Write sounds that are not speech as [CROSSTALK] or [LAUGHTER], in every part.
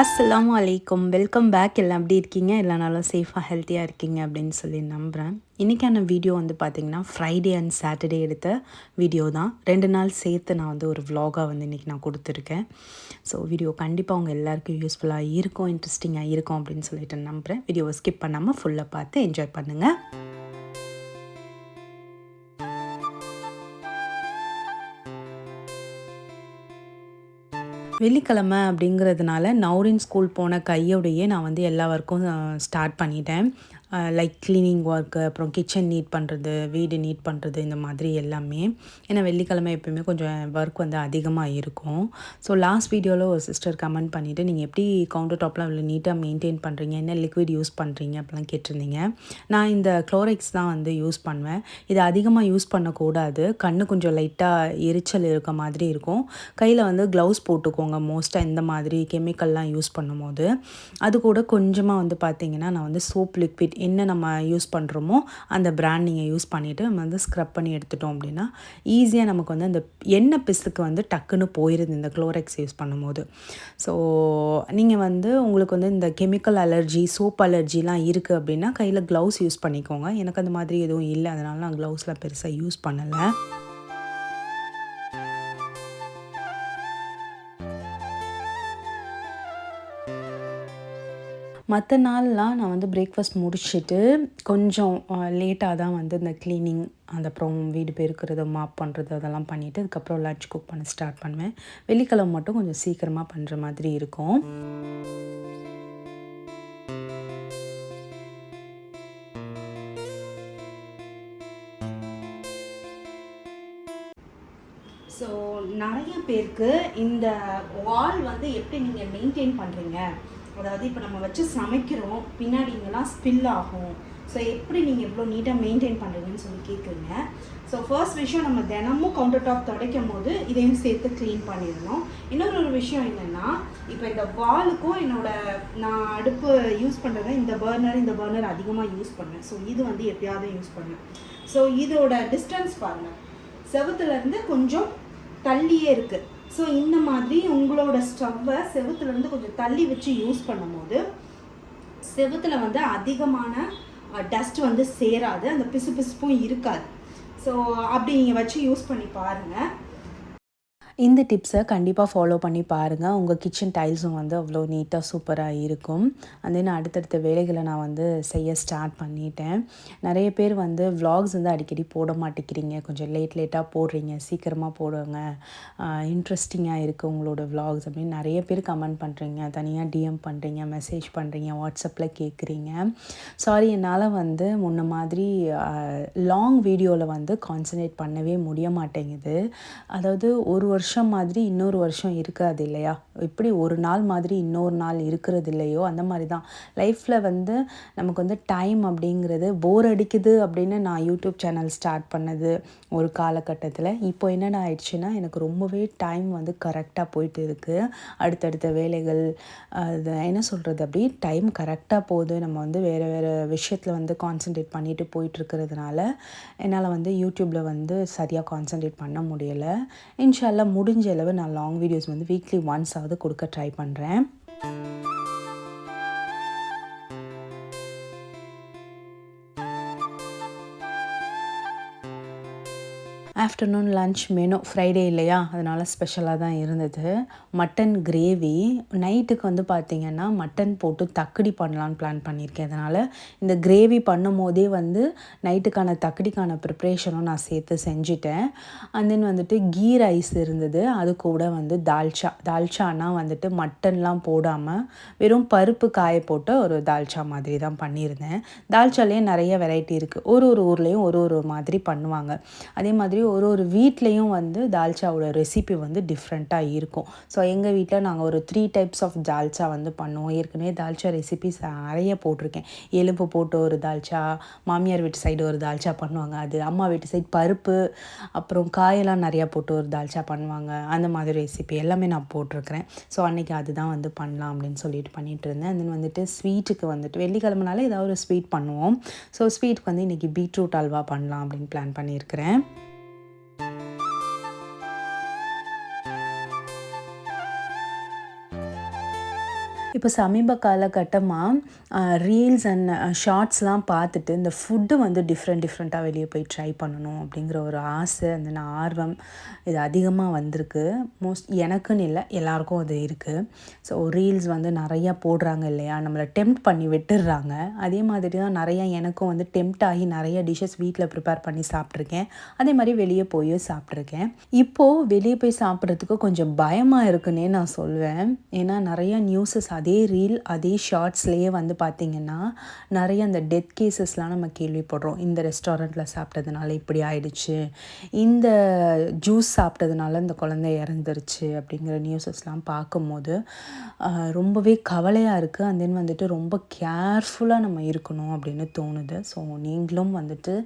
அஸ்ஸலாமு அலைக்கும் welcome back எல்லாம் எப்படி இருக்கீங்க? எல்லா நாளும் சேஃபாக ஹெல்த்தியாக இருக்கீங்க அப்படின்னு சொல்லி நம்புகிறேன் இன்றைக்கான வீடியோ வந்து பார்த்திங்கன்னா ஃப்ரைடே அண்ட் சாட்டர்டே எடுத்த வீடியோ தான். ரெண்டு நாள் சேர்த்து நான் வந்து ஒரு vlog-ஆ வந்து இன்றைக்கி நான் கொடுத்துருக்கேன். ஸோ வீடியோ கண்டிப்பாக உங்கள் எல்லாருக்கும் யூஸ்ஃபுல்லாக இருக்கும் இன்ட்ரெஸ்டிங்காக இருக்கும் அப்படின்னு சொல்லிட்டு நம்புகிறேன் வீடியோவை ஸ்கிப் பண்ணாமல் ஃபுல்லாக பார்த்து என்ஜாய் பண்ணுங்கள் வெள்ளிக்கிழமை அப்படிங்கிறதுனால நௌரின் ஸ்கூல் போன கையோடையே நான் வந்து எல்லா ஒர்க்கும் ஸ்டார்ட் பண்ணிட்டேன். லைக் க்ளீனிங் ஒர்க்கு அப்புறம் கிச்சன் நீட் பண்ணுறது வீடு நீட் பண்ணுறது இந்த மாதிரி எல்லாமே. ஏன்னா வெள்ளிக்கிழமை எப்பயுமே கொஞ்சம் ஒர்க் வந்து அதிகமாக இருக்கும். ஸோ லாஸ்ட் வீடியோவில் ஒரு சிஸ்டர் கமெண்ட் பண்ணிவிட்டு நீங்கள் எப்படி கவுண்டர் டாப்லாம் இவ்வளோ நீட்டாக மெயின்டைன் பண்ணுறீங்க என்ன லிக்விட் யூஸ் பண்ணுறீங்க அப்படிலாம் கேட்டிருந்தீங்க. நான் இந்த க்ளோரெக்ஸ் தான் வந்து யூஸ் பண்ணுவேன். இது அதிகமாக யூஸ் பண்ணக்கூடாது. கண்ணு கொஞ்சம் லைட்டாக எரிச்சல் இருக்க மாதிரி இருக்கும். கையில் வந்து க்ளவுஸ் போட்டுக்கோங்க. மோஸ்ட்டாக இந்த மாதிரி கெமிக்கல்லாம் யூஸ் பண்ணும்போது. அது கூட கொஞ்சமாக வந்து பார்த்திங்கன்னா நான் வந்து சோப் லிக்விட் என்ன நம்ம யூஸ் பண்ணுறோமோ அந்த பிராண்ட் நீங்கள் யூஸ் பண்ணிவிட்டு நம்ம வந்து ஸ்க்ரப் பண்ணி எடுத்துட்டோம் அப்படின்னா ஈஸியாக நமக்கு வந்து அந்த எண்ணெய் பிசுக்கு வந்து டக்குன்னு போயிடுது இந்த குளோரெக்ஸ் யூஸ் பண்ணும்போது. ஸோ நீங்கள் வந்து உங்களுக்கு வந்து இந்த கெமிக்கல் அலர்ஜி சோப் அலர்ஜிலாம் இருக்குது அப்படின்னா கையில் க்ளவுஸ் யூஸ் பண்ணிக்கோங்க. எனக்கு அந்த மாதிரி எதுவும் இல்லை. அதனால நான் க்ளவுஸ்லாம் பெருசாக யூஸ் பண்ணலை. மற்ற நாள்லாம் நான் வந்து பிரேக்ஃபாஸ்ட் முடிச்சுட்டு கொஞ்சம் லேட்டாக தான் வந்து இந்த க்ளீனிங் அந்த அப்புறம் வீடு பெருக்கிறது மாப் பண்ணுறது அதெல்லாம் பண்ணிவிட்டு அதுக்கப்புறம் லஞ்ச் குக் பண்ண ஸ்டார்ட் பண்ணுவேன். வெள்ளிக்கிழமை மட்டும் கொஞ்சம் சீக்கிரமாக பண்ணுற மாதிரி இருக்கும். ஸோ நிறைய பேருக்கு இந்த வால் வந்து எப்படி நீங்கள் மெயின்டைன் பண்ணுறீங்க அதாவது இப்போ நம்ம வச்சு சமைக்கிறோம் பின்னாடி இங்கெல்லாம் ஸ்பில் ஆகும். ஸோ எப்படி நீங்கள் இவ்வளோ நீட்டாக மெயின்டைன் பண்ணுறீங்கன்னு சொல்லி கேட்குறீங்க ஸோ ஃபர்ஸ்ட் விஷயம் நம்ம தினமும் கவுண்டர் டாப் துடைக்கும் போது இதையும் சேர்த்து க்ளீன் பண்ணிடணும். இன்னொரு ஒரு விஷயம் என்னென்னா இப்போ இந்த வாலுக்கும் என்னோடய நான் அடுப்பு யூஸ் பண்ணுறது இந்த பர்னர் இந்த பர்னர் அதிகமாக யூஸ் பண்ணேன் ஸோ இது வந்து எப்பயாவது யூஸ் பண்ணேன் ஸோ இதோட டிஸ்டன்ஸ் பாருங்கள் செவுத்துலேருந்து கொஞ்சம் தள்ளியே இருக்குது ஸோ இந்த மாதிரி உங்களோட ஸ்டவ்வை செவுத்துலேருந்து கொஞ்சம் தள்ளி வச்சு யூஸ் பண்ணும்போது செவுத்தில் வந்து அதிகமான டஸ்ட் வந்து சேராது. அந்த பிசு பிசுப்பும் இருக்காது. ஸோ அப்படி நீங்கள் வச்சு யூஸ் பண்ணி பாருங்கள் இந்த டிப்ஸை கண்டிப்பாக ஃபாலோ பண்ணி பாருங்கள் உங்கள் கிச்சன் டைல்ஸும் வந்து அவ்வளோ நீட்டாக சூப்பராக இருக்கும். அந்த தென் அடுத்தடுத்த வேலைகளை நான் வந்து செய்ய ஸ்டார்ட் பண்ணிட்டேன். நிறைய பேர் வந்து வ்ளாக்ஸ் வந்து அடிக்கடி போட மாட்டேங்கிறீங்க. கொஞ்சம் லேட் லேட்டாக போடுறீங்க. சீக்கிரமாக போடுங்க. இன்ட்ரெஸ்டிங்காக இருக்குது உங்களோட விளாக்ஸ் அப்படின்னு நிறைய பேர் கமெண்ட் பண்ணுறீங்க தனியாக டிஎம் பண்ணுறீங்க மெசேஜ் பண்ணுறீங்க வாட்ஸ்அப்பில் கேட்குறீங்க சாரி என்னால் வந்து முன்ன மாதிரி லாங் வீடியோவில் வந்து கான்சன்ட்ரேட் பண்ணவே முடிய மாட்டேங்குது. அதாவது ஒரு வருஷம் வருஷம் மாதிரி இன்னொரு வருஷம் இருக்காது இல்லையா? எப்படி ஒரு நாள் மாதிரி இன்னொரு நாள் இருக்கிறது இல்லையோ? அந்த மாதிரி தான் லைஃப்பில் வந்து நமக்கு வந்து டைம் அப்படிங்கிறது போர் அடிக்குது அப்படின்னு நான் யூடியூப் சேனல் ஸ்டார்ட் பண்ணது ஒரு காலகட்டத்தில். இப்போ என்னென்ன ஆயிடுச்சுன்னா எனக்கு ரொம்பவே டைம் வந்து கரெக்டாக போயிட்டு இருக்குது அடுத்தடுத்த வேலைகள் அது என்ன சொல்கிறது அப்படி? டைம் கரெக்டாக போகுது. நம்ம வந்து வேறு வேறு விஷயத்தில் வந்து கான்சென்ட்ரேட் பண்ணிட்டு போயிட்டுருக்கிறதுனால என்னால் வந்து யூடியூப்பில் வந்து சரியாக கான்சென்ட்ரேட் பண்ண முடியலை. இன்ஷால்லாம் முடிஞ்ச அளவு நான் லாங் வீடியோஸ் வந்து வீக்லி ஒன்ஸாவது கொடுக்க ட்ரை பண்ணுறேன் ஆஃப்டர்நூன் லன்ச் மெனு ஃப்ரைடே இல்லையா? அதனால் ஸ்பெஷலாக தான் இருந்தது. மட்டன் கிரேவி நைட்டுக்கு வந்து பார்த்திங்கன்னா மட்டன் போட்டு தக்கடி பண்ணலான்னு பிளான் பண்ணியிருக்கேன் அதனால் இந்த கிரேவி பண்ணும் போதே வந்து நைட்டுக்கான தக்கடிக்கான ப்ரிப்ரேஷனும் நான் சேர்த்து செஞ்சுட்டேன். அண்ட் தென் வந்துட்டு கீ ரைஸ் இருந்தது. அது கூட வந்து தால்ச்சா தால்ச்சானா வந்துட்டு மட்டன்லாம் போடாமல் வெறும் பருப்பு காய போட்டு ஒரு தால்ச்சா மாதிரி தான் பண்ணியிருந்தேன். தால்ச்சாலேயே நிறைய வெரைட்டி இருக்குது ஒரு ஒரு ஊர்லேயும் ஒரு ஒரு மாதிரி பண்ணுவாங்க. அதே மாதிரி ஒரு ஒரு வீட்லேயும் வந்து தால்ச்சாவோட ரெசிபி வந்து டிஃப்ரெண்ட்டாக இருக்கும். ஸோ எங்கள் வீட்டில் நாங்கள் ஒரு த்ரீ டைப்ஸ் ஆஃப் தால்ச்சா வந்து பண்ணுவோம். ஏற்கனவே தால்ச்சா ரெசிபிஸ் நிறைய போட்டிருக்கேன். எலும்பு போட்டு ஒரு தால்ச்சா மாமியார் வீட்டு சைடு ஒரு தால்ச்சா பண்ணுவாங்க. அது அம்மா வீட்டு சைடு பருப்பு அப்புறம் காயெல்லாம் நிறையா போட்டு ஒரு தால்ச்சா பண்ணுவாங்க. அந்த மாதிரி ரெசிபி எல்லாமே நான் போட்டிருக்கிறேன். ஸோ அன்றைக்கி அதுதான் வந்து பண்ணலாம் அப்படின்னு சொல்லிட்டு பண்ணிகிட்டு இருந்தேன். தென் வந்துட்டு ஸ்வீட்டுக்கு வந்துட்டு வெள்ளிக்கிழமனாலே ஏதாவது ஒரு ஸ்வீட் பண்ணுவோம். ஸோ ஸ்வீட்டுக்கு வந்து இன்றைக்கி பீட்ரூட் அல்வா பண்ணலாம் அப்படின்னு பிளான் பண்ணியிருக்கிறேன். இப்போ சமீப காலகட்டமாக ரீல்ஸ் அண்ட் ஷார்ட்ஸ்லாம் பார்த்துட்டு இந்த ஃபுட்டு வந்து டிஃப்ரெண்ட் டிஃப்ரெண்ட்டாக வெளியே போய் ட்ரை பண்ணணும் அப்படிங்கிற ஒரு ஆசை அந்த ஆர்வம் இது அதிகமாக வந்திருக்கு. மோஸ்ட் எனக்குன்னு இல்லை எல்லாருக்கும் அது இருக்குது ஸோ ரீல்ஸ் வந்து நிறையா போடுறாங்க இல்லையா? நம்மளை டெம்ப்ட் பண்ணி விட்டுடுறாங்க. அதே மாதிரி தான் நிறையா எனக்கும் வந்து டெம்ப்ட் ஆகி நிறைய டிஷ்ஷஸ் வீட்டில் ப்ரிப்பேர் பண்ணி சாப்பிட்ருக்கேன் அதே மாதிரி வெளியே போய் சாப்பிட்ருக்கேன் இப்போது வெளியே போய் சாப்பிட்றதுக்கு கொஞ்சம் பயமாக இருக்குன்னே நான் சொல்வேன். ஏன்னா நிறையா நியூஸஸ் அதே ரீல் அதே ஷார்ட்ஸ்லேயே வந்து பார்த்திங்கன்னா நிறைய அந்த டெத் கேசஸ்லாம் நம்ம கேள்விப்படுறோம். இந்த ரெஸ்டாரண்ட்டில் சாப்பிட்டதுனால இப்படி ஆயிடுச்சு. இந்த ஜூஸ் சாப்பிட்டதுனால இந்த குழந்தை இறந்துருச்சு அப்படிங்கிற நியூஸஸ்லாம் பார்க்கும்போது ரொம்பவே கவலையாக இருக்குது அண்ட் தென் வந்துட்டு ரொம்ப கேர்ஃபுல்லாக நம்ம இருக்கணும் அப்படின்னு தோணுது. ஸோ நீங்களும் வந்துட்டு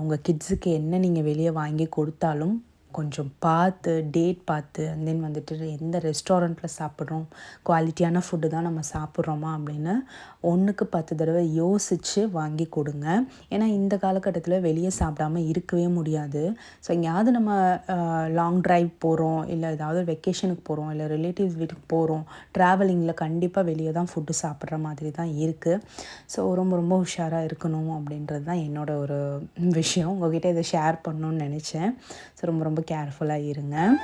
உங்கள் கிட்ஸுக்கு என்ன நீங்கள் வெளியே வாங்கி கொடுத்தாலும் கொஞ்சம் பார்த்து டேட் பார்த்து அண்ட் தென் வந்துட்டு எந்த ரெஸ்டாரண்ட்டில் சாப்பிட்றோம் குவாலிட்டியான ஃபுட்டு தான் நம்ம சாப்பிட்றோமா அப்படின்னு ஒன்றுக்கு பத்து தடவை யோசித்து வாங்கி கொடுங்க. ஏன்னா இந்த காலகட்டத்தில் வெளியே சாப்பிடாம இருக்கவே முடியாது. ஸோ எங்கேயாவது நம்ம லாங் டிரைவ் போகிறோம் இல்லை ஏதாவது வெக்கேஷனுக்கு போகிறோம் இல்லை ரிலேட்டிவ்ஸ் வீட்டுக்கு போகிறோம் ட்ராவலிங்கில் கண்டிப்பாக வெளியே தான் ஃபுட்டு சாப்பிட்ற மாதிரி தான் இருக்குது ஸோ ரொம்ப ரொம்ப உஷாராக இருக்கணும் அப்படின்றது தான் என்னோட ஒரு விஷயம். உங்ககிட்ட இதை ஷேர் பண்ணணும்னு நினச்சேன். ஸோ ரொம்ப ரொம்ப கேர்ஃபுல்லாக இருங்க.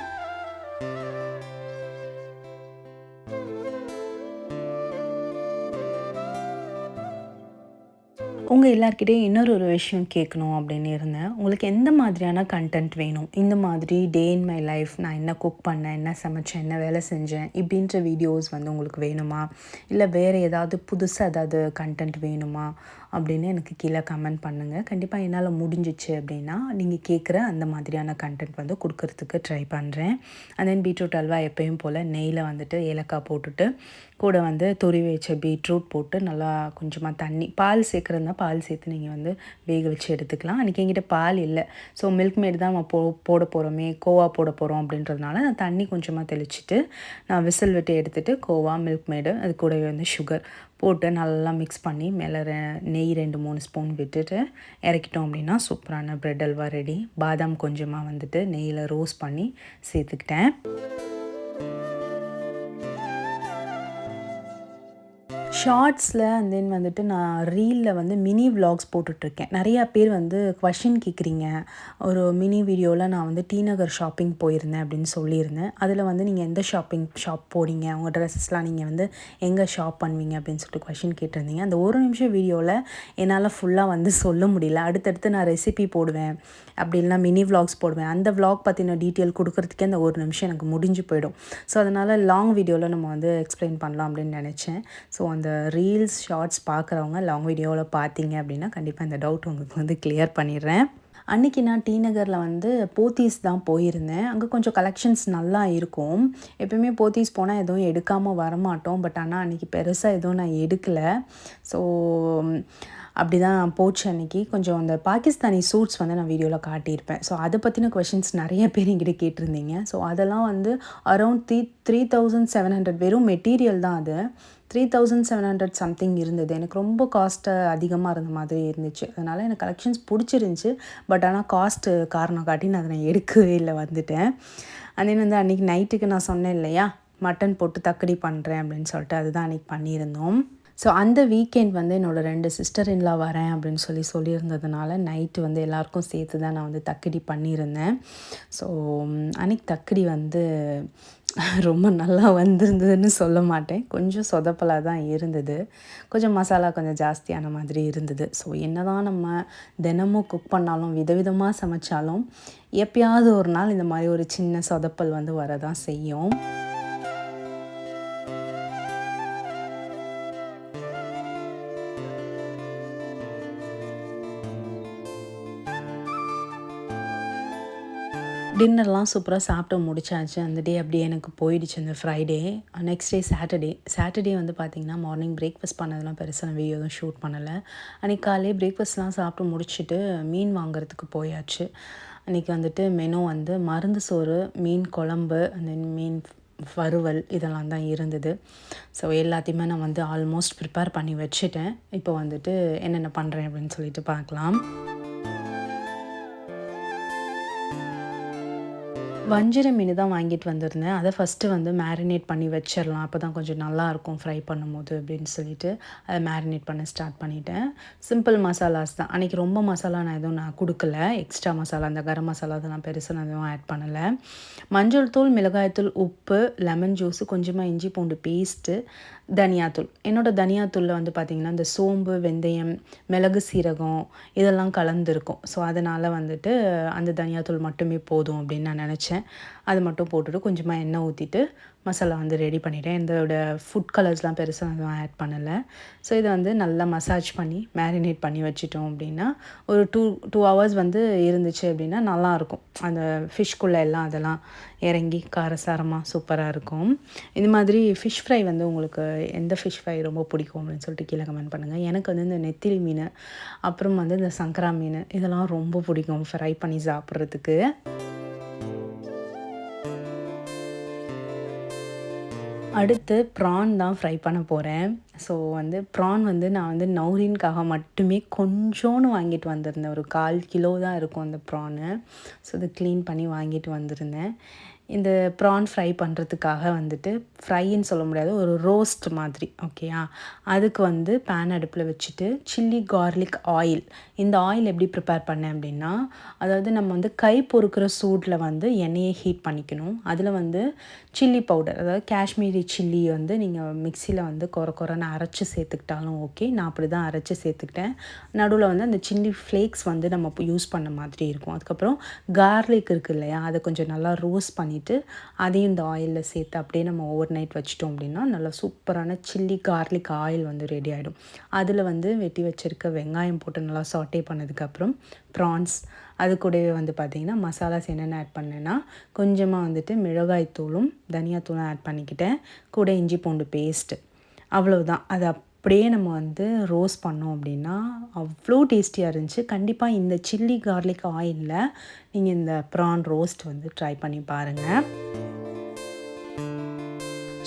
உங்கள் எல்லாருக்கிட்டையும் இன்னொரு ஒரு விஷயம் கேட்கணும் அப்படின்னு இருந்தேன். உங்களுக்கு எந்த மாதிரியான கண்டென்ட் வேணும்? இந்த மாதிரி டே இன் மை லைஃப் நான் என்ன குக் பண்ணேன்? என்ன சமைச்சேன்? என்ன வேலை செஞ்சேன்? இப்படின்ற வீடியோஸ் வந்து உங்களுக்கு வேணுமா? இல்லை வேறு ஏதாவது புதுசாக ஏதாவது கண்டென்ட் வேணுமா? அப்படின்னு எனக்கு கீழே கமெண்ட் பண்ணுங்கள் கண்டிப்பாக என்னால் முடிஞ்சிச்சு அப்படின்னா நீங்கள் கேட்குற அந்த மாதிரியான கண்டென்ட் வந்து கொடுக்கறதுக்கு ட்ரை பண்ணுறேன் அண்ட் தென் பீட்ரூட் அல்வா எப்பயும் போல் நெய்யில் வந்துட்டு ஏலக்காய் போட்டுட்டு கூட வந்து துருவி வச்ச பீட்ரூட் போட்டு நல்லா கொஞ்சமாக தண்ணி பால் சேர்க்குறதா பால் சேர்த்து நீங்கள் வந்து வேக வச்சு எடுத்துக்கலாம். அன்றைக்கி எங்கிட்ட பால் இல்லை. ஸோ மில்க் மேட் தான் நம்ம போ போட போகிறோமே கோவா போட போகிறோம் அப்படின்றதுனால நான் தண்ணி கொஞ்சமாக தெளிச்சிட்டு நான் விசில் விட்டு எடுத்துகிட்டு கோவா மில்க் மேடு அது கூடவே வந்து சுகர் போட்டு நல்லா மிக்ஸ் பண்ணி மேலே ரெ- நெய் ரெண்டு மூணு ஸ்பூன் விட்டுட்டு இறக்கிட்டோம் அப்படின்னா சூப்பரான ப்ரெட் அல்வா ரெடி பாதாம் கொஞ்சமாக வந்துட்டு நெய்யில் ரோஸ் பண்ணி சேர்த்துக்கிட்டேன். ஷார்ட்ஸில் அண்ட் தென் வந்துட்டு நான் ரீலில் வந்து மினி விலாக்ஸ் போட்டுட்ருக்கேன். நிறையா பேர் வந்து கொஷின் கேட்குறீங்க ஒரு மினி வீடியோவில் நான் வந்து டி நகர் ஷாப்பிங் போயிருந்தேன் அப்படின்னு சொல்லியிருந்தேன். அதில் வந்து நீங்கள் எந்த ஷாப்பிங் ஷாப் போனீங்க? உங்கள் ட்ரெஸ்ஸஸ்லாம் நீங்கள் வந்து எங்கே ஷாப் பண்ணுவீங்க? அப்படின்னு சொல்லிட்டு கொஷின் கேட்டிருந்தீங்க. அந்த ஒரு நிமிஷம் வீடியோவில் என்னால் ஃபுல்லாக வந்து சொல்ல முடியல. அடுத்தடுத்து நான் ரெசிபி போடுவேன். அப்படி இல்லைனா மினி விலாக்ஸ் போடுவேன். அந்த விலாக் பற்றின டீட்டெயில் கொடுக்கறதுக்கே அந்த ஒரு நிமிஷம் எனக்கு முடிஞ்சு போயிடும். ஸோ அதனால் லாங் வீடியோவில் நம்ம வந்து எக்ஸ்பிளைன் பண்ணலாம் அப்படின்னு நினச்சேன். ஸோ அந்த ரீல்ஸ் ஷார்ட்ஸ் பார்க்குறவங்க லாங் வீடியோவில் பார்த்தீங்க அப்படின்னா கண்டிப்பாக இந்த டவுட் உங்களுக்கு வந்து கிளியர் பண்ணிடுறேன். அன்றைக்கி நான் டி நகரில் வந்து போத்தீஸ் தான் போயிருந்தேன். அங்கே கொஞ்சம் கலெக்ஷன்ஸ் நல்லா இருக்கும். எப்பயுமே போத்தீஸ் போனால் எதுவும் எடுக்காமல் வரமாட்டோம். பட் ஆனால் அன்றைக்கி பெருசாக எதுவும் நான் எடுக்கலை. ஸோ அப்படி தான் போச்சு அன்றைக்கி கொஞ்சம் அந்த பாகிஸ்தானி சூட்ஸ் வந்து நான் வீடியோவில் காட்டியிருப்பேன். ஸோ அதை பற்றின கொஷின்ஸ் நிறைய பேர் எங்கிட்ட கேட்டிருந்தீங்க. ஸோ அதெல்லாம் வந்து around three three thousand seven hundred வெறும் மெட்டீரியல் தான் அது. Three thousand seven hundred something இருந்தது. எனக்கு ரொம்ப காஸ்ட்டு அதிகமாக இருந்த மாதிரி இருந்துச்சு. அதனால் எனக்கு கலெக்ஷன்ஸ் பிடிச்சிருந்துச்சி. பட் ஆனால் காஸ்ட்டு காரணம் காட்டி நான் அதை நான் எடுக்கவே இல்லை வந்துட்டேன். அதே வந்து அன்றைக்கி நைட்டுக்கு நான் சொன்னேன் இல்லையா மட்டன் போட்டு தக்கடி பண்ணுறேன் அப்படின்னு சொல்லிட்டு அதுதான் அன்றைக்கி பண்ணியிருந்தோம். ஸோ அந்த வீக்கெண்ட் வந்து என்னோட ரெண்டு சிஸ்டர் இன்லா வரேன் அப்படின்னு சொல்லி சொல்லியிருந்ததுனால நைட்டு வந்து எல்லாருக்கும் சேர்த்து தான் நான் வந்து தக்கடி பண்ணியிருந்தேன். ஸோ அன்னைக்கு தக்கடி வந்து [LAUGHS] ரொம்ப நல்லா வந்திருந்ததுன்னு சொல்ல மாட்டேன். கொஞ்சம் சொதப்பலாக தான் இருந்தது. கொஞ்சம் மசாலா கொஞ்சம் ஜாஸ்தியான மாதிரி இருந்தது. ஸோ என்னதான் நம்ம தினமும் குக் பண்ணாலும் விதவிதமாக சமைச்சாலும் எப்பயாவது ஒரு நாள் இந்த மாதிரி ஒரு சின்ன சொதப்பல் வந்து வரதான் செய்யும். டின்னர்லாம் சூப்பராக சாப்பிட்டு முடிச்சாச்சு. அந்த டே அப்படியே எனக்கு போயிடுச்சு அந்த Friday next day Saturday Saturday வந்து பார்த்திங்கன்னா மார்னிங் பிரேக்ஃபாஸ்ட் பண்ணதெல்லாம் பெருசாக நான் வீடியோ எதுவும் ஷூட் பண்ணலை. அன்றைக்கி காலையே பிரேக்ஃபாஸ்ட்லாம் சாப்பிட்டு முடிச்சுட்டு மீன் வாங்குறதுக்கு போயாச்சு. அன்றைக்கி வந்துட்டு மெனு வந்து மருந்து சோறு மீன் குழம்பு அந்த மீன் வறுவல் இதெல்லாம் தான் இருந்தது. ஸோ எல்லாத்தையுமே நான் வந்து ஆல்மோஸ்ட் ப்ரிப்பேர் பண்ணி வச்சுட்டேன். இப்போ வந்துட்டு என்னென்ன பண்ணுறேன் அப்படின்னு சொல்லிட்டு பார்க்கலாம். வஞ்சிர மீன் தான் வாங்கிட்டு வந்திருந்தேன். அதை ஃபஸ்ட்டு வந்து மேரினேட் பண்ணி வச்சிடலாம். அப்போ தான் கொஞ்சம் நல்லாயிருக்கும் ஃப்ரை பண்ணும்போது அப்படின்னு சொல்லிட்டு அதை மேரினேட் பண்ண ஸ்டார்ட் பண்ணிட்டேன். சிம்பிள் மசாலாஸ் தான். அன்றைக்கி ரொம்ப மசாலா நான் எதுவும் நான் கொடுக்கல. எக்ஸ்ட்ரா மசாலா அந்த கரம் மசாலா அதெல்லாம் பெருசாக நான் எதுவும் ஆட் பண்ணலை. மஞ்சள் தூள் மிளகாய்த்தூள் உப்பு லெமன் ஜூஸு கொஞ்சமாக இஞ்சி பூண்டு பேஸ்ட்டு தனியாத்தூள். என்னோட தனியாத்தூளில் வந்து பார்த்திங்கன்னா இந்த சோம்பு வெந்தயம் மிளகு சீரகம் இதெல்லாம் கலந்துருக்கும். ஸோ அதனால் வந்துட்டு அந்த தனியாத்தூள் மட்டுமே போதும் அப்படின்னு நான் நினச்சேன். அது மட்டும் போட்டுட்டு கொஞ்சமாக எண்ணெய் ஊற்றிட்டு மசாலா வந்து ரெடி பண்ணிட்டேன். இதோட ஃபுட் கலர்ஸ்லாம் பெருசாக எதுவும் ஆட் பண்ணலை. ஸோ இதை வந்து நல்லா மசாஜ் பண்ணி மேரினேட் பண்ணி வச்சிட்டோம் அப்படின்னா ஒரு டூ டூ ஹவர்ஸ் வந்து இருந்துச்சு அப்படின்னா நல்லாயிருக்கும். அந்த ஃபிஷ்குள்ளே எல்லாம் அதெல்லாம் இறங்கி காரசாரமாக சூப்பராக இருக்கும். இது மாதிரி ஃபிஷ் ஃப்ரை வந்து உங்களுக்கு எந்த ஃபிஷ் ஃப்ரை ரொம்ப பிடிக்கும் அப்படின்னு சொல்லிட்டு கீழே கமெண்ட் பண்ணுங்கள் எனக்கு வந்து இந்த நெத்திலி மீன் அப்புறம் வந்து இந்த சங்கரா மீன் இதெல்லாம் ரொம்ப பிடிக்கும். ஃப்ரை பண்ணி சாப்பிட்றதுக்கு. அடுத்து ப்ரான் தான் ஃப்ரை பண்ண போகிறேன் ஸோ வந்து ப்ரான் வந்து நான் வந்து நௌரின்காக மட்டுமே கொஞ்சோன்னு வாங்கிட்டு வந்திருந்தேன். ஒரு கால் கிலோ தான் இருக்கும் அந்த ப்ரானு ஸோ அதை க்ளீன் பண்ணி வாங்கிட்டு வந்திருந்தேன். இந்த ப்ரான் ஃப்ரை பண்ணுறதுக்காக வந்துட்டு ஃப்ரைன்னு சொல்ல முடியாது ஒரு ரோஸ்ட் மாதிரி ஓகேயா அதுக்கு வந்து பேன் அடுப்பில் வச்சுட்டு சில்லி கார்லிக் ஆயில் இந்த ஆயில் எப்படி ப்ரிப்பேர் பண்ணேன் அப்படின்னா அதாவது நம்ம வந்து கை பொறுக்கிற சூட்டில் வந்து எண்ணெயை ஹீட் பண்ணிக்கணும். அதில் வந்து சில்லி பவுடர் அதாவது காஷ்மீரி சில்லி வந்து நீங்கள் மிக்சியில் வந்து குறை குறைன்னு அரைச்சி சேர்த்துக்கிட்டாலும் ஓகே நான் அப்படி தான் அரைச்சி சேர்த்துக்கிட்டேன். நடுவில் வந்து அந்த சில்லி ஃப்ளேக்ஸ் வந்து நம்ம யூஸ் பண்ண மாதிரி இருக்கும். அதுக்கப்புறம் கார்லிக் இருக்குது இல்லையா? அதை கொஞ்சம் நல்லா ரோஸ்ட் பண்ணிவிட்டு அதையும் இந்த ஆயிலில் சேர்த்து அப்படியே நம்ம ஓவர் நைட் வச்சிட்டோம் அப்படின்னா நல்லா சூப்பரான சில்லி கார்லிக் ஆயில் வந்து ரெடி ஆகிடும் அதில் வந்து வெட்டி வச்சுருக்க வெங்காயம் போட்டு நல்லா சாட்டே பண்ணதுக்கப்புறம் ப்ரான்ஸ் அது கூடவே வந்து பார்த்திங்கன்னா மசாலாஸ் என்னென்ன ஆட் பண்ணேன்னா கொஞ்சமாக வந்துட்டு மிளகாய்த்தூளும் தனியாத்தூளும் ஆட் பண்ணிக்கிட்டேன். கூட இஞ்சி பூண்டு பேஸ்ட்டு அவ்வளவுதான். அது அப்படியே நம்ம வந்து ரோஸ் பண்ணோம் அப்படின்னா அவ்வளோ டேஸ்டியாக இருந்துச்சு. கண்டிப்பாக இந்த சில்லி கார்லிக் ஆயிலில் நீங்கள் இந்த ப்ரான் ரோஸ்ட் வந்து ட்ரை பண்ணி பாருங்கள்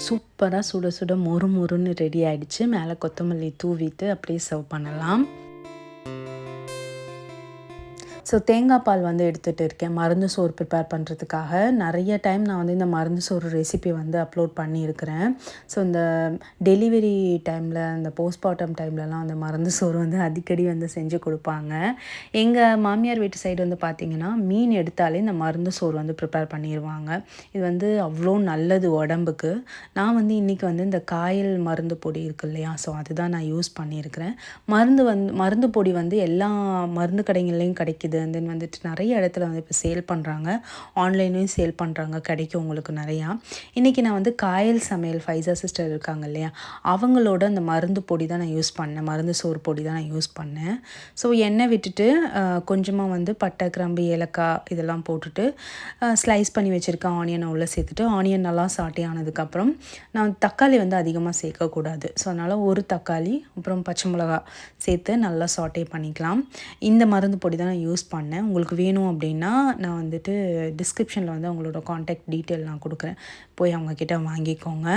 சூப்பராக சுட சுட மொறு மொறுன்னு ரெடி ஆகிடுச்சு மேலே கொத்தமல்லி தூவிட்டு அப்படியே சர்வ் பண்ணலாம். ஸோ தேங்காய் பால் வந்து எடுத்துகிட்டு இருக்கேன். மருந்து சோறு ப்ரிப்பேர் பண்ணுறதுக்காக நிறைய டைம் நான் வந்து இந்த மருந்து சோறு ரெசிபி வந்து அப்லோட் பண்ணியிருக்கிறேன். ஸோ இந்த டெலிவரி டைமில் இந்த போஸ்ட்மார்ட்டம் டைம்லலாம் அந்த மருந்து சோறு வந்து அடிக்கடி வந்து செஞ்சு கொடுப்பாங்க. எங்கள் மாமியார் வீட்டு சைடு வந்து பார்த்திங்கன்னா மீன் எடுத்தாலே இந்த மருந்து சோறு வந்து ப்ரிப்பேர் பண்ணிடுவாங்க இது வந்து அவ்வளோ நல்லது உடம்புக்கு. நான் வந்து இன்றைக்கி வந்து இந்த காயல் மருந்து பொடி இருக்கு இல்லையா? ஸோ அதுதான் நான் யூஸ் பண்ணியிருக்கிறேன். மருந்து வந்து மருந்து பொடி வந்து எல்லா மருந்து கடைகள்லேயும் கிடைக்கிது. அண்ட் தென் வந்துட்டு நிறைய இடத்துல வந்து இப்போ சேல் பண்ணுறாங்க ஆன்லைன்லேயும் சேல் பண்ணுறாங்க கிடைக்கும் உங்களுக்கு நிறையா. இன்றைக்கி நான் வந்து காயல் சமையல் ஃபைசா சிஸ்டர் இருக்காங்க இல்லையா? அவங்களோட அந்த மருந்து பொடி தான் நான் யூஸ் பண்ணேன். மருந்து சோறு பொடி தான் நான் யூஸ் பண்ணேன். ஸோ எண்ணெய் விட்டுட்டு கொஞ்சமாக வந்து பட்டை கிராம்பு ஏலக்காய் இதெல்லாம் போட்டுட்டு ஸ்லைஸ் பண்ணி வச்சுருக்க ஆனியனை உள்ளே சேர்த்துட்டு ஆனியன் நல்லா சாட்டே ஆனதுக்கப்புறம் நான் தக்காளி வந்து அதிகமாக சேர்க்கக்கூடாது. ஸோ அதனால் ஒரு தக்காளி அப்புறம் பச்சை மிளகா சேர்த்து நல்லா சாட்டே பண்ணிக்கலாம். இந்த மருந்து பொடி தான் நான் யூஸ் யூஸ் பண்ணேன். உங்களுக்கு வேணும் அப்படின்னா நான் வந்துட்டு டிஸ்கிரிப்ஷனில் வந்து அவங்களோட காண்டாக்ட் டீட்டெயில் நான் கொடுக்குறேன். போய் அவங்கக்கிட்ட வாங்கிக்கோங்க.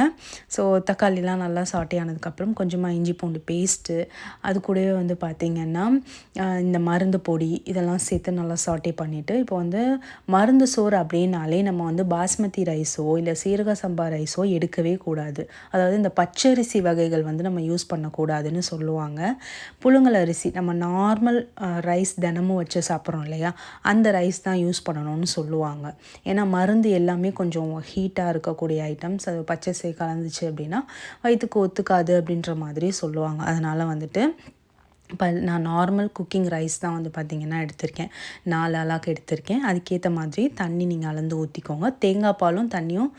ஸோ தக்காளிலாம் நல்லா சாட்டே ஆனதுக்கப்புறம் கொஞ்சமாக இஞ்சி பூண்டு பேஸ்ட்டு அது கூடவே வந்து பார்த்திங்கன்னா இந்த மருந்து பொடி இதெல்லாம் சேர்த்து நல்லா சாட்டே பண்ணிவிட்டு இப்போ வந்து மருந்து சோறு அப்படின்னாலே நம்ம வந்து பாஸ்மதி ரைஸோ இல்லை சீரக சம்பா ரைஸோ எடுக்கவே கூடாது. அதாவது இந்த பச்சரிசி வகைகள் வந்து நம்ம யூஸ் பண்ணக்கூடாதுன்னு சொல்லுவாங்க. புழுங்கல் அரிசி நம்ம நார்மல் ரைஸ் தினமும் வச்சு சாப்பிட்றோம் இல்லையா? அந்த ரைஸ் தான் யூஸ் பண்ணணும்னு சொல்லுவாங்க. ஏன்னா மருந்து எல்லாமே கொஞ்சம் ஹீட்டாக இருக்கக்கூடிய ஐட்டம்ஸ் அது பச்சை கலந்துச்சு அப்படின்னா வயிற்றுக்கு ஒத்துக்காது அப்படின்ற மாதிரி சொல்லுவாங்க. அதனால் வந்துட்டு இப்போ நான் நார்மல் குக்கிங் ரைஸ் தான் வந்து பார்த்திங்கன்னா எடுத்திருக்கேன். நாலு அலாக்கு எடுத்திருக்கேன். அதுக்கேற்ற மாதிரி தண்ணி நீங்கள் அளந்து ஊற்றிக்கோங்க தேங்காய் பாலும் தண்ணியும்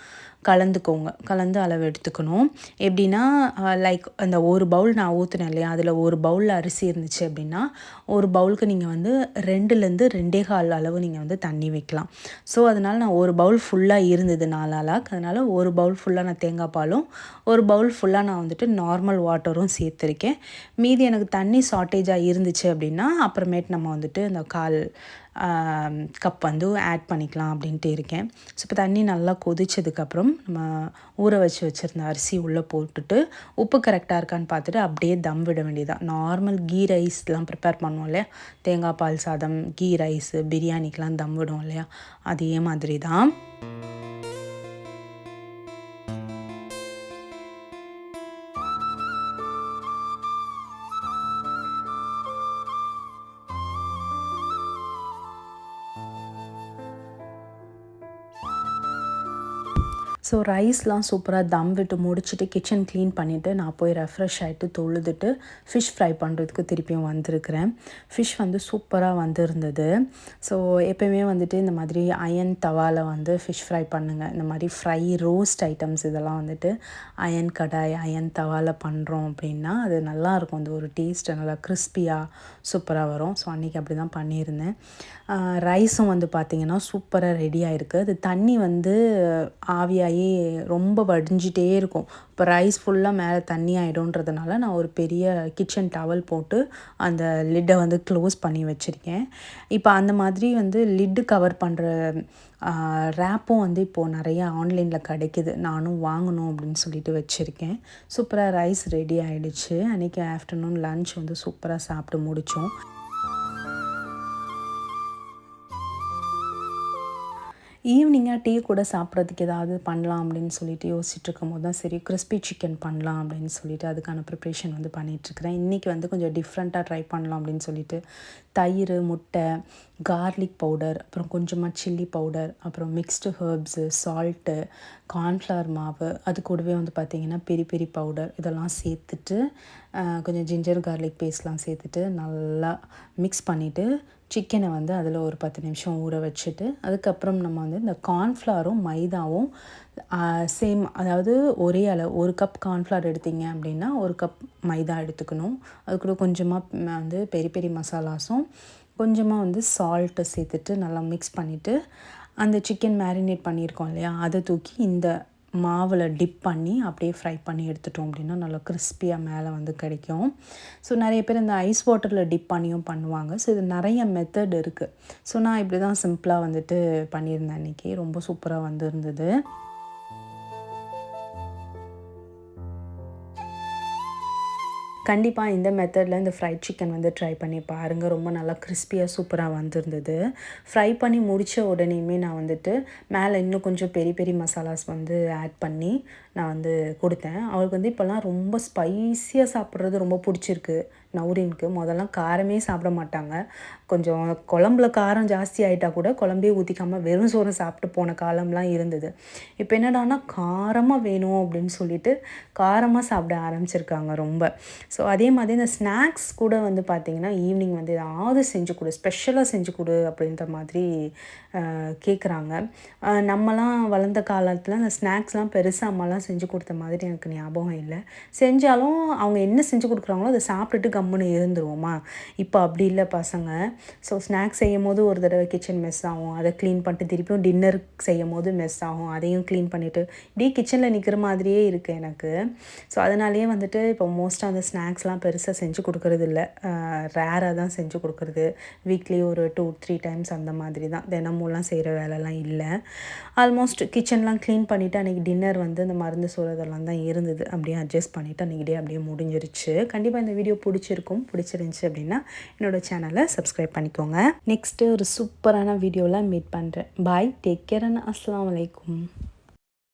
கலந்துக்கோங்க. கலந்து அளவு எடுத்துக்கணும். எப்படின்னா லைக் அந்த ஒரு பவுல் நான் ஊற்றுனேன் இல்லையா? அதில் ஒரு பவுலில் அரிசி இருந்துச்சு அப்படின்னா ஒரு பவுலுக்கு நீங்கள் வந்து ரெண்டுலேருந்து ரெண்டே கால் அளவு நீங்கள் வந்து தண்ணி வைக்கலாம். ஸோ அதனால் நான் ஒரு பவுல் ஃபுல்லாக இருந்தது நாலு அதனால் ஒரு பவுல் ஃபுல்லாக நான் தேங்காய் பாலும் ஒரு பவுல் ஃபுல்லாக நான் வந்துட்டு நார்மல் வாட்டரும் சேர்த்துருக்கேன். மீதி எனக்கு தண்ணி ஷார்ட்டேஜாக இருந்துச்சு அப்படின்னா அப்புறமேட்டு நம்ம வந்துட்டு அந்த கால் கப் வந்து ஆட் பண்ணிக்கலாம் அப்படின்ட்டு இருக்கேன். ஸோ இப்போ தண்ணி நல்லா கொதிச்சதுக்கப்புறம் நம்ம ஊற வச்சு வச்சுருந்த அரிசி உள்ளே போட்டுட்டு உப்பு கரெக்டாக இருக்கான்னு பார்த்துட்டு அப்படியே தம் விட வேண்டியதான் நார்மல் கீ ரைஸ்லாம் ப்ரிப்பேர் பண்ணுவோம் இல்லையா? தேங்காய் பால் சாதம் கீ ரைஸு பிரியாணிக்கெலாம் தம் விடும் இல்லையா? அதே மாதிரி தான் ஸோ ரைஸ்லாம் சூப்பராக தம் விட்டு முடிச்சுட்டு கிச்சன் க்ளீன் பண்ணிவிட்டு நான் போய் ரெஃப்ரெஷ் ஆகிட்டு தொழுதுட்டு ஃபிஷ் ஃப்ரை பண்ணுறதுக்கு திருப்பியும் வந்திருக்கிறேன். ஃபிஷ் வந்து சூப்பராக வந்திருந்தது. ஸோ எப்போயுமே வந்துட்டு இந்த மாதிரி அயன் தவாவில் வந்து ஃபிஷ் ஃப்ரை பண்ணுங்கள் இந்த மாதிரி ஃப்ரை ரோஸ்ட் ஐட்டம்ஸ் இதெல்லாம் வந்துட்டு அயன் கடாய் அயன் தவாவில் பண்ணுறோம் அப்படின்னா அது நல்லாயிருக்கும். அந்த ஒரு டேஸ்ட் நல்லா கிறிஸ்பியாக சூப்பராக வரும். ஸோ அன்றைக்கி அப்படி தான் பண்ணியிருந்தேன் ரைஸும் வந்து பார்த்திங்கன்னா சூப்பராக ரெடி ஆகிருக்கு அது தண்ணி வந்து ஆவியாகி ரொம்ப வடிஞ்சிட்டே இருக்கும். இப்போ ரைஸ் ஃபுல்லாக மேலே தண்ணி ஆகிடும்ன்றதுனால நான் ஒரு பெரிய கிச்சன் டவல் போட்டு அந்த லிட்டை வந்து க்ளோஸ் பண்ணி வச்சுருக்கேன். இப்போ அந்த மாதிரி வந்து லிட்டு கவர் பண்ணுற ரேப்பும் வந்து இப்போது நிறைய ஆன்லைனில் கிடைக்கிது. நானும் வாங்கணும் அப்படின்னு சொல்லிட்டு வச்சுருக்கேன். சூப்பராக ரைஸ் ரெடி ஆகிடுச்சு அன்றைக்கி ஆஃப்டர்நூன் லன்ச் வந்து சூப்பராக சாப்பிட்டு முடித்தோம் ஈவினிங்காக டீ கூட சாப்பிட்றதுக்கு ஏதாவது பண்ணலாம் அப்படின்னு சொல்லிட்டு யோசிச்சுட்டு இருக்கும் போது தான் சரி கிறிஸ்பி சிக்கன் பண்ணலாம் அப்படின்னு சொல்லிட்டு அதுக்கான ப்ரிப்ரேஷன் வந்து பண்ணிகிட்ருக்கிறேன் இன்றைக்கி வந்து கொஞ்சம் டிஃப்ரெண்ட்டாக ட்ரை பண்ணலாம் அப்படின்னு சொல்லிட்டு தயிர் முட்டை கார்லிக் பவுடர் அப்புறம் கொஞ்சமாக சில்லி பவுடர் அப்புறம் மிக்ஸ்டு ஹர்ப்ஸு சால்ட்டு கார்ன்ஃப்ளவர் மாவு அது கூடவே வந்து பார்த்திங்கன்னா பெரி பெரி பவுடர் இதெல்லாம் சேர்த்துட்டு கொஞ்சம் ஜிஞ்சர் கார்லிக் பேஸ்ட்லாம் சேர்த்துட்டு நல்லா மிக்ஸ் பண்ணிவிட்டு சிக்கனை வந்து அதில் ஒரு பத்து நிமிஷம் ஊற வச்சுட்டு அதுக்கப்புறம் நம்ம வந்து இந்த கார்ன்ஃப்ளவரும் மைதாவும் சேம் அதாவது ஒரே அளவு ஒரு கப் கார்ன்ஃப்ளவர் எடுத்தீங்க அப்படின்னா ஒரு கப் மைதா எடுத்துக்கணும். அது கூட கொஞ்சமாக வந்து பெரிய பெரிய மசாலாஸும் கொஞ்சமாக வந்து சால்ட்டை சேர்த்துட்டு நல்லா மிக்ஸ் பண்ணிவிட்டு அந்த சிக்கன் மேரினேட் பண்ணியிருக்கோம் இல்லையா அதை தூக்கி இந்த மாவில் டிப் பண்ணி அப்படியே ஃப்ரை பண்ணி எடுத்துட்டோம் அப்படின்னா நல்லா கிறிஸ்பியாக மேலே வந்து கிடைக்கும். ஸோ நிறைய பேர் இந்த ஐஸ் வாட்டரில் டிப் பண்ணியும் பண்ணுவாங்க. ஸோ இது நிறைய மெத்தட் இருக்குது ஸோ நான் இப்படி தான் சிம்பிளாக வந்துட்டு பண்ணியிருந்தேன் அன்றைக்கி ரொம்ப சூப்பராக வந்துருந்தது. கண்டிப்பாக இந்த மெத்தடில் இந்த ஃப்ரைட் சிக்கன் வந்து ட்ரை பண்ணி பாருங்கள் ரொம்ப நல்லா கிறிஸ்பியாக சூப்பராக வந்திருந்தது. ஃப்ரை பண்ணி முடித்த உடனேயுமே நான் வந்துட்டு மேலே இன்னும் கொஞ்சம் பெரிய பெரிய மசாலாஸ் வந்து ஆட் பண்ணி நான் வந்து கொடுத்தேன். அவளுக்கு வந்து இப்போல்லாம் ரொம்ப ஸ்பைஸியாக சாப்பிட்றது ரொம்ப பிடிச்சிருக்கு. நௌரினுக்கு முதல்லாம் காரமே சாப்பிட மாட்டாங்க. கொஞ்சம் குழம்புல காரம் ஜாஸ்தி ஆகிட்டா கூட குழம்பே ஊற்றிக்காமல் வெறும் சோறு சாப்பிட்டு போன காலம்லாம் இருந்தது. இப்போ என்னடானா காரமாக வேணும் அப்படின்னு சொல்லிட்டு காரமாக சாப்பிட ஆரம்பிச்சிருக்காங்க ரொம்ப. ஸோ அதே மாதிரி இந்த ஸ்நாக்ஸ் கூட வந்து பார்த்திங்கன்னா ஈவினிங் வந்து ஏதாவது செஞ்சு கொடு ஸ்பெஷலாக செஞ்சு கொடு அப்படின்ற மாதிரி கேட்குறாங்க நம்மலாம் வளர்ந்த காலத்தில் அந்த ஸ்நாக்ஸ்லாம் பெருசாக அம்மாலாம் செஞ்சு கொடுத்த மாதிரி எனக்கு ஞாபகம் இல்லை. செஞ்சாலும் அவங்க என்ன செஞ்சு கொடுக்குறாங்களோ அதை சாப்பிட்டுட்டு கம்முன்னு இருந்துருவோமா? இப்போ அப்படி இல்லை பசங்க. ஸோ ஸ்நாக்ஸ் செய்யும் போது ஒரு தடவை கிச்சன் மெஸ் ஆகும். அதை க்ளீன் பண்ணிட்டு திருப்பியும் டின்னர் செய்யும் போது மெஸ் ஆகும். அதையும் க்ளீன் பண்ணிவிட்டு இப்படியே கிச்சனில் நிற்கிற மாதிரியே இருக்குது எனக்கு. ஸோ அதனாலேயே வந்துட்டு இப்போ மோஸ்ட்டாக அந்த ஸ்நாக்ஸ்லாம் பெருசாக செஞ்சு கொடுக்கறது இல்லை. ரேராக தான் செஞ்சு கொடுக்குறது. வீக்லி ஒரு டூ த்ரீ டைம்ஸ் அந்த மாதிரி தான். தினமும்லாம் செய்கிற வேலைலாம் இல்லை. ஆல்மோஸ்ட் கிச்சன்லாம் க்ளீன் பண்ணிவிட்டு அன்றைக்கி டின்னர் வந்து இந்த மருந்து சோறு தான் இருந்தது. அப்படியே அட்ஜஸ்ட் பண்ணிவிட்டு அன்றைக்கி டே அப்படியே முடிஞ்சிருச்சு. கண்டிப்பாக இந்த வீடியோ பிடிச்சி பிடிச்சிருக்கும் பிடிச்சிருந்துச்சி அப்படின்னா என்னோடய சேனலை சப்ஸ்கிரைப் பண்ணிக்கோங்க. நெக்ஸ்ட்டு ஒரு சூப்பரான வீடியோவில் மீட் பண்ணுறேன் பாய் டேக் கேர் அண்ட் அஸ்லாம் வலைக்கும்